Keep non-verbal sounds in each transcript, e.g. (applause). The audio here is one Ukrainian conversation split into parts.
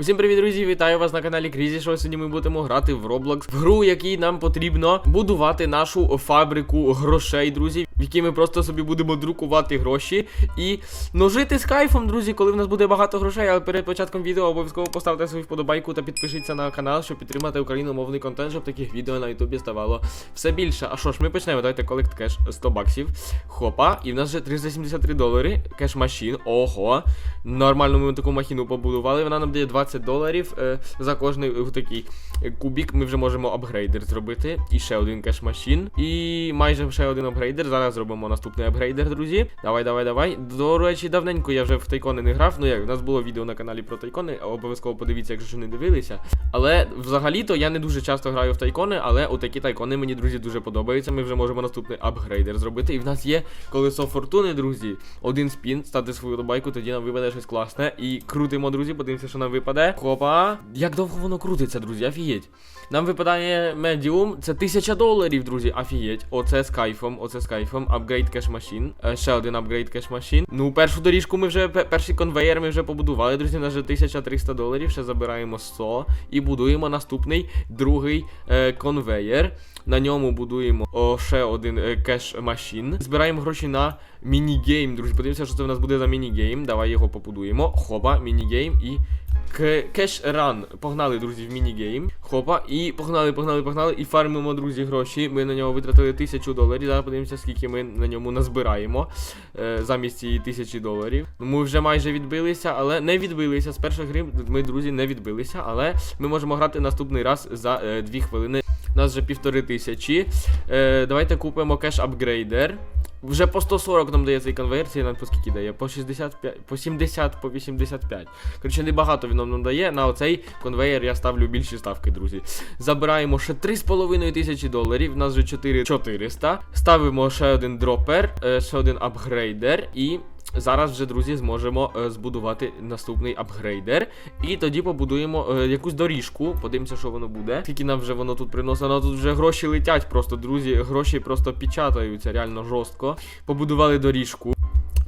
Усім привіт, друзі! Вітаю вас на каналі Крізі Show. Сьогодні ми будемо грати в Roblox, в гру, якій нам потрібно будувати нашу фабрику грошей, друзі, в якій ми просто собі будемо друкувати гроші і ну, жити з кайфом, друзі, коли в нас буде багато грошей. Але перед початком відео обов'язково поставте свою вподобайку та підпишіться на канал, щоб підтримати україномовний контент, щоб таких відео на ютубі ставало все більше. А що ж, ми почнемо. Давайте колект кеш 100 баксів. Хопа, і в нас вже 373 долари. Кеш машин. Ого. Нормально ми таку махіну побудували. Вона нам дає 20 доларів е, за кожний такий кубік. Ми вже можемо апгрейдер зробити. І ще один кеш машин. І майже ще один апгрейдер. Зараз зробимо наступний апгрейдер, друзі. Давай, давай, давай. До речі, давненько я вже в тайкони не грав. Ну як, у нас було відео на каналі про тайкони. Обов'язково подивіться, якщо не дивилися. Але взагалі-то я не дуже часто граю в тайкони, але отакі тайкони мені, друзі, дуже подобаються. Ми вже можемо наступний апгрейдер зробити. І в нас є колесо фортуни, друзі. Один спін, ставте свою добайку, тоді нам випаде щось класне. І крутимо, друзі, подивимося, що нам випаде. Хопа. Як довго воно крутиться, друзі, офігеть. Нам випадає медіум, це 1000 доларів, друзі. Офігеть. Оце з кайфом, оце з кайфом. Апгрейд кеш машин. Е, ще один апгрейд кеш машин. Ну, першу доріжку ми вже, перший конвейер ми вже побудували, друзі. У вже 1300 доларів. Ще забираємо 100 і будуємо наступний другий е, конвейер. На ньому будуємо о, ще один е, кеш машин. Збираємо гроші на міні-гейм, друзі. Подивимося, що це в нас буде за міні-гейм. Давай його побудуємо. Хопа, міні-гейм і. Кеш ран. Погнали, друзі, в міні-гейм. Хопа. І погнали, погнали, погнали. І фармимо, друзі, гроші. Ми на нього витратили тисячу доларів. Зараз подивимося, скільки ми на ньому назбираємо е, замість цієї тисячі доларів. Ми вже майже відбилися, але не відбилися. З першої гри ми, друзі, не відбилися, але ми можемо грати наступний раз за е, дві хвилини. У нас вже півтори тисячі. Е, давайте купимо кеш апгрейдер. Вже по 140 нам дає цей конвейер, цей нам по скільки дає? По 65, по 70, по 85. Коротше, небагато він нам дає. На оцей конвейер я ставлю більші ставки, друзі. Забираємо ще 3,5 тисячі доларів. У нас вже 4 400. Ставимо ще один дропер, е, ще один апгрейдер і. Зараз вже, друзі, зможемо е, збудувати наступний апгрейдер. І тоді побудуємо е, якусь доріжку. Подивимося, що воно буде. Скільки нам вже воно тут приносить. Воно тут вже гроші летять просто, друзі. Гроші просто печатаються реально жорстко. Побудували доріжку.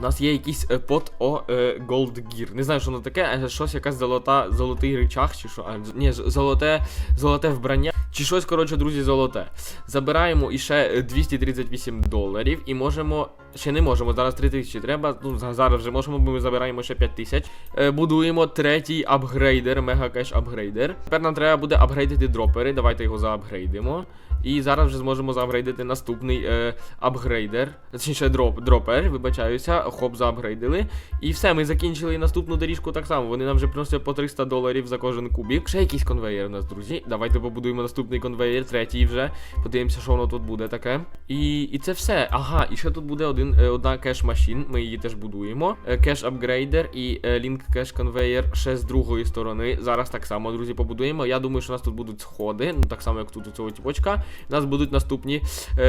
У нас є якийсь е, о е, Gold Gear. Не знаю, що воно таке, а щось якась золота, золотий речах, чи що. А, ні, золоте, золоте вбрання. Чи щось, коротше, друзі, золоте. Забираємо іще е, 238 доларів і можемо. Ще не можемо, зараз 3000 треба. Ну, зараз вже можемо, бо ми забираємо ще 5000. Е, будуємо третій апгрейдер, мега кеш апгрейдер. Тепер нам треба буде апгрейдити дропери. Давайте його заапгрейдимо. І зараз вже зможемо заапгрейдити наступний е, апгрейдер. Точніше, дроп, дропер, вибачаюся, хоп, заапгрейдили. І все, ми закінчили наступну доріжку так само. Вони нам вже приносять по 300 доларів за кожен кубік. Ще якийсь конвейер у нас, друзі. Давайте побудуємо наступний конвейер, третій вже. Подивимося, що воно тут буде таке. І, і це все. Ага, і ще тут буде один, е, одна кеш машин. Ми її теж будуємо. Е, Кеш апгрейдер і е, лінк кеш конвейер ще з другої сторони. Зараз так само, друзі, побудуємо. Я думаю, що у нас тут будуть сходи. Ну так само, як тут у цього тіпочка. У нас будуть наступні,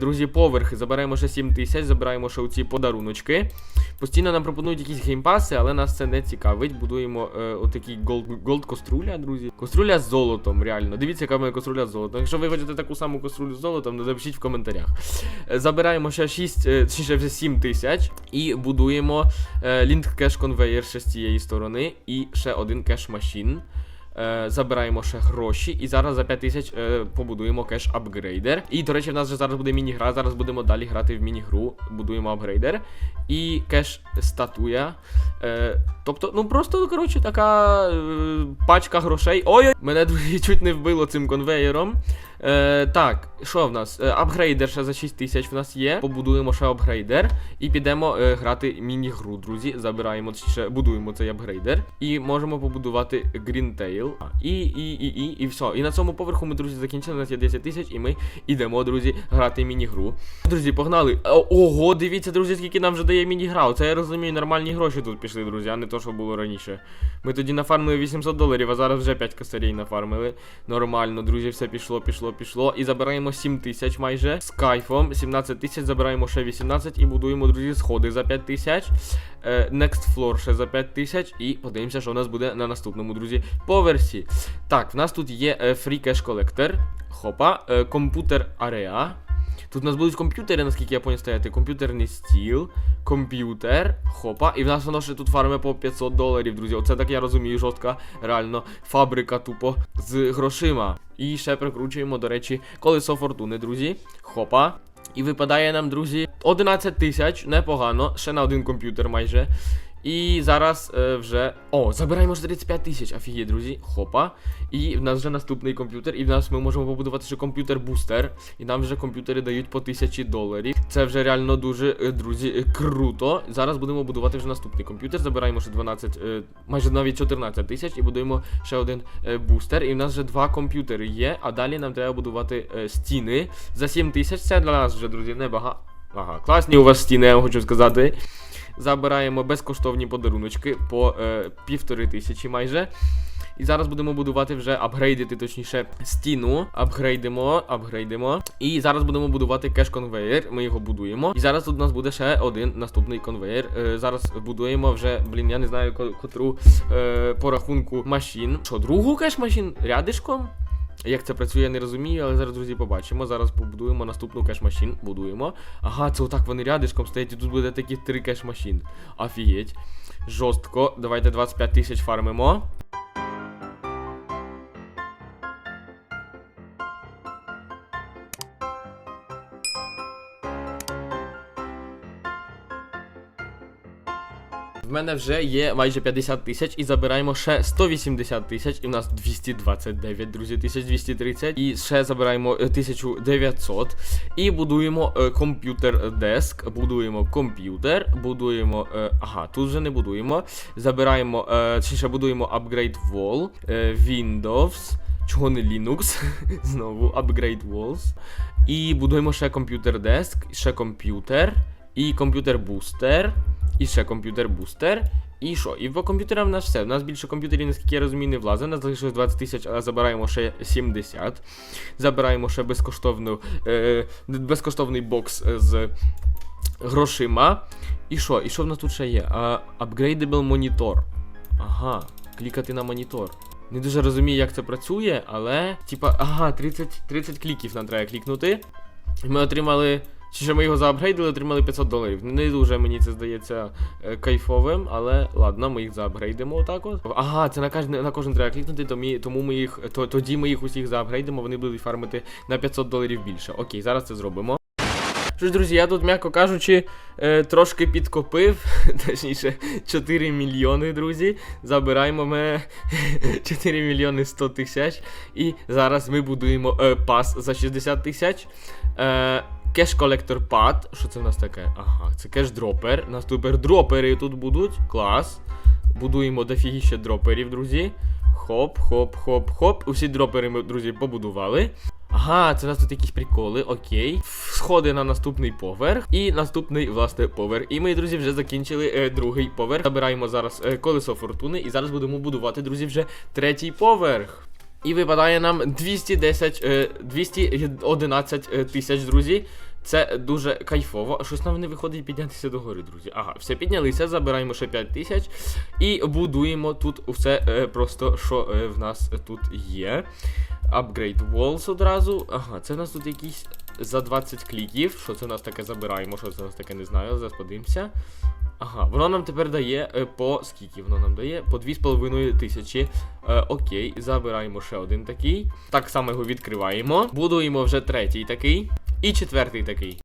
друзі, поверхи. Забираємо ще 7 тисяч, забираємо ще оці подаруночки. Постійно нам пропонують якісь геймпаси, але нас це не цікавить. Будуємо е, отакий голд, коструля, друзі. Коструля з золотом, реально. Дивіться, яка мене коструля з золотом. Якщо ви хочете таку саму кострулю з золотом, то напишіть в коментарях. Забираємо ще 6, е, точніше вже 7 тисяч і будуємо е, лінк кеш конвейер ще з цієї сторони і ще один кеш машин. Е, забираємо ще гроші, і зараз за 5 тисяч е, побудуємо кеш апгрейдер. І, до речі, в нас вже зараз буде міні-гра. Зараз будемо далі грати в міні-гру. Будуємо апгрейдер. І кеш статуя. Тобто, ну просто, коротше, така пачка грошей. Ой, мене чуть не вбило цим конвеєром. Е, так, що в нас? Е, апгрейдер ще за 6 тисяч в нас є. Побудуємо ще апгрейдер. І підемо е, грати міні-гру, друзі. Забираємо ще будуємо цей апгрейдер. І можемо побудувати А, І, і, і, і, і все. І на цьому поверху ми, друзі, закінчили. У нас є 10 тисяч, і ми йдемо, друзі, грати міні-гру. Друзі, погнали. Ого, дивіться, друзі, скільки нам вже дає міні-гра. Оце я розумію, нормальні гроші тут пішли, друзі, а не то, що було раніше. Ми тоді нафармили 800 доларів, а зараз вже 5 косарей нафармили. Нормально, друзі, все пішло, пішло, пішло. І забираємо 7 тисяч майже з кайфом. 17 тисяч, забираємо ще 18 і будуємо, друзі, сходи за 5 тисяч. Е, Next floor ще за 5 тисяч. І подивимося, що у нас буде на наступному, друзі, поверсі. Так, в нас тут є е, Free Cash Collector. Хопа, е, комп'ютер Area. Тут у нас будуть комп'ютери, наскільки я поняв, стояти. Комп'ютерний стіл, комп'ютер, хопа. І в нас воно ще тут фарме по 500 доларів, друзі. Оце так я розумію, жорстка, реально, фабрика тупо з грошима. І ще прикручуємо, до речі, колесо фортуни, друзі. Хопа. І випадає нам, друзі, 11 тисяч, непогано, ще на один комп'ютер майже. І зараз е, вже. О, забираємо 35 тисяч. Офігеть, друзі. Хопа. І в нас вже наступний комп'ютер. І в нас ми можемо побудувати ще комп'ютер-бустер. І нам вже комп'ютери дають по тисячі доларів. Це вже реально дуже, е, друзі, е, круто. Зараз будемо будувати вже наступний комп'ютер. Забираємо ще 12, е, майже навіть 14 тисяч і будуємо ще один е, бустер. І в нас вже два комп'ютери є. А далі нам треба будувати е, стіни за 7 тисяч. Це для нас вже, друзі, небагато. Ага, класні у вас стіни, я вам хочу сказати. Забираємо безкоштовні подаруночки по е, півтори тисячі майже. І зараз будемо будувати вже апгрейдити, точніше, стіну. Апгрейдимо, апгрейдимо. І зараз будемо будувати кеш-конвейер. Ми його будуємо. І зараз тут у нас буде ще один наступний конвейер. Е, зараз будуємо вже, блін, я не знаю котру е, по рахунку машин. Що, другу кеш-машин рядишком? Як це працює, я не розумію, але зараз, друзі, побачимо. Зараз побудуємо наступну кеш-машин. Будуємо. Ага, це отак вони рядишком стоять, і тут буде такі три кеш-машин. Офігеть. Жорстко. Давайте 25 тисяч фармимо. Мене вже є майже 50 тисяч і забираємо ще 180 тисяч, і в нас 229, друзі, 1230. І ще забираємо е, 1900. І будуємо е, комп'ютер деск, будуємо комп'ютер, будуємо. Е, ага, тут вже не будуємо. Забираємо, е, чи ще будуємо upgrade wall, е, Windows. Чого не Linux? (laughs) Знову upgrade walls. І будуємо ще комп'ютер деск, ще комп'ютер, і комп'ютер бустер. І ще комп'ютер бустер. І що? І по комп'ютерам в нас все. У нас більше комп'ютерів, наскільки я розумію, не влазить. У нас залишилось 20 тисяч, але забираємо ще 70. Забираємо ще безкоштовну, е, безкоштовний бокс е, з грошима. І що? І що в нас тут ще є? А, upgradable монітор. Ага, клікати на монітор. Не дуже розумію, як це працює, але. Типа, ага, 30, 30 кліків нам треба клікнути. Ми отримали. Чи що ми його заапгрейдили, отримали 500 доларів. Не дуже мені це здається е, кайфовим, але ладно, ми їх заапгрейдимо отак от. Ага, це на кожен, на кожен треба клікнути, то ми, тому ми їх, то, тоді ми їх усіх заапгрейдимо, вони будуть фармити на 500 доларів більше. Окей, зараз це зробимо. Що ж, друзі, я тут, м'яко кажучи, е, трошки підкопив, (laughs) точніше, 4 мільйони, друзі. Забираємо ми (laughs) 4 мільйони 100 тисяч. І зараз ми будуємо е, пас за 60 тисяч. Е, Кеш колектор пад. Що це в нас таке? Ага, це кеш дропер. У нас тепер дропери тут будуть. Клас. Будуємо дофігіще дроперів, друзі. Хоп, хоп, хоп, хоп. Усі дропери ми, друзі, побудували. Ага, це у нас тут якісь приколи, окей. Сходи на наступний поверх. І наступний, власне, поверх. І ми, друзі, вже закінчили е, другий поверх. Забираємо зараз е, колесо фортуни. І зараз будемо будувати, друзі, вже третій поверх. І випадає нам 210, е, 211 е, тисяч, друзі. Це дуже кайфово. Щось нам не виходить піднятися до гори, друзі. Ага, все піднялися, забираємо ще 5 тисяч і будуємо тут усе е, просто, що е, в нас тут є. Upgrade Walls одразу. Ага, це в нас тут якісь за 20 кліків. Що це у нас таке забираємо? Що це у нас таке не знаю, зараз подивимося. Ага, воно нам тепер дає е, по скільки воно нам дає? По 2,5 тисячі. Е, окей, забираємо ще один такий. Так само його відкриваємо. Будуємо вже третій такий. І четвертий такий.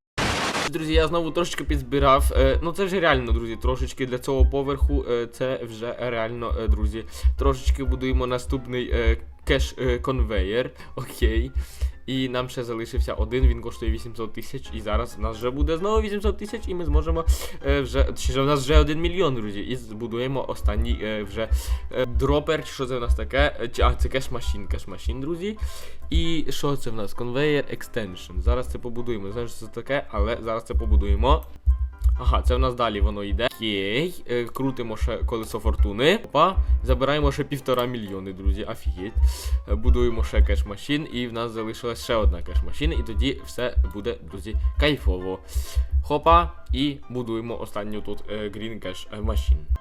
Друзі, я знову трошечки підзбирав. Е, ну це вже реально, друзі, трошечки для цього поверху. Е, це вже реально, друзі. Трошечки будуємо наступний кеш конвейер. Окей. І нам ще залишився один, він коштує 800 тисяч. І зараз в нас вже буде знову 800 тисяч, і ми зможемо е, вже. Чи у нас вже 1 мільйон, друзі. І збудуємо останній е, вже е, дропер. Що це в нас таке? Е, А, це кеш-машин, кеш-машин, друзі. І що це в нас? Конвейер екстеншн. Зараз це побудуємо. Знаєш, що це таке, але зараз це побудуємо. Ага, це в нас далі воно йде. Окей. Е, крутимо ще колесо фортуни. Опа. Забираємо ще півтора мільйони, друзі. Офігеть. Е, Будуємо ще кеш-машин, і в нас залишилась ще одна кеш-машина, і тоді все буде, друзі, кайфово. Хопа, і будуємо останню тут е, Green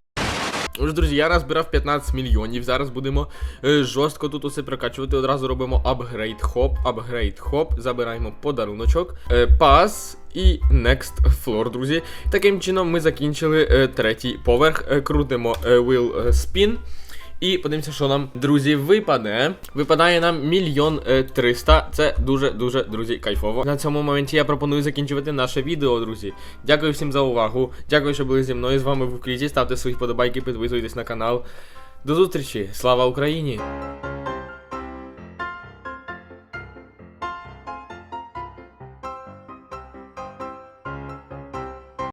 Cash друзі, я назбирав 15 мільйонів. Зараз будемо е, жорстко тут усе прокачувати. Одразу робимо апгрейд хоп, апгрейд хоп, забираємо подаруночок, е, пас. І next floor, друзі. Таким чином ми закінчили е, третій поверх. Е, крутимо е, wheel е, spin. І подивимося, що нам, друзі, випаде. Випадає нам мільйон е, триста. Це дуже-дуже, друзі, кайфово. На цьому моменті я пропоную закінчувати наше відео, друзі. Дякую всім за увагу. Дякую, що були зі мною. З вами був Крізі. Ставте свої подобайки, підписуйтесь на канал. До зустрічі! Слава Україні!